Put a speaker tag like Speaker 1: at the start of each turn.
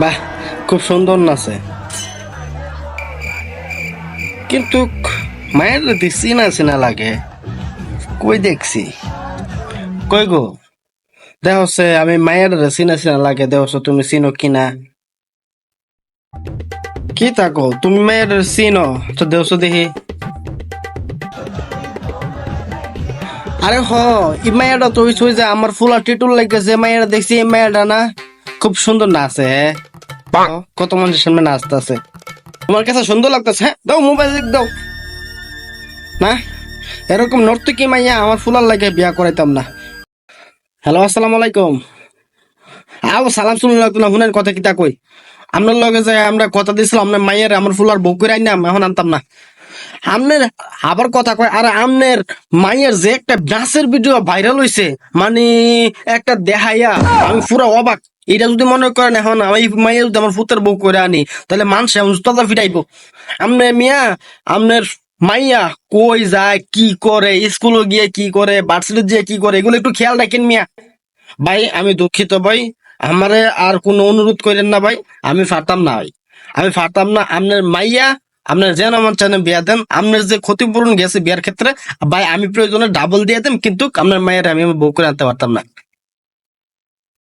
Speaker 1: বাহ, খুব সুন্দর নাচে। কিন্তু মায়ের দেখছি না চিনা লাগে, কই দেখছি? কই গো? দেখ হচ্ছে আমি মায়ের চিনা চিনা লাগে, দেখ হচ্ছে তুমি চিনো কিনা কি তাকো তুমি মায়ের চিনো তো দেখ দেখি। আরে হ ই মায়েরা তো যে আমার ফুলা টিটুল লাগতেছে মায়েরা দেখছি, এই মায়েরা না? খুব সুন্দর নাচে হ্যাঁ? কত মানুষের সামনে নাচতেছে। তোমার কাছে সুন্দর লাগতেছে হ্যাঁ? দাও মোবাইল দাও। না? এরকম নর্তকী মাইয়া? আমার ফুলার লাগে বিয়া করাইতাম না। হ্যালো আসসালামু আলাইকুম। আও সালাম শুনুন লাগতো না শুনেন কথা কিতা কই। আপনার লগে যে আমরা কথা দিয়েছিলাম আপনার মাইয়ের আমার ফুলার বউ করে আইনাম এখন আনতাম না। আমনের আবার কথা কয়, আর আমনের মাইয়ের যে একটা ডান্সের ভিডিও ভাইরাল হইছে মানে একটা দেখাইয়া আমি পুরো অবাক। এটা যদি মনে করেন এখন, আমি মাইয়া যদি আমার ফুতের বউ করে আনি, তাহলে মানুষ এমন জুতাটা ফিটাইবো আমনে মিয়া, আমনের মাইয়া কই যায়, কি করে স্কুলে গিয়ে কি করে ভার্সিটি গিয়ে কি করে, এগুলো একটু খেয়াল রাখেন মিয়া। ভাই, আমি দুঃখিত ভাই, আমারে আর কোনো অনুরোধ করেন না ভাই, আমি ফারতাম না ভাই। আমি ফারতাম না আপনার মাইয়া আপনার যেন আমার চানে বিয়া দেন, আপনার যে ক্ষতিপূরণ গেছে বিয়ার ক্ষেত্রে, ভাই, আমি প্রয়োজনে ডাবল দিয়ে দেন কিন্তু আপনার মায়ের আমি বউ করে আনতে পারতাম না।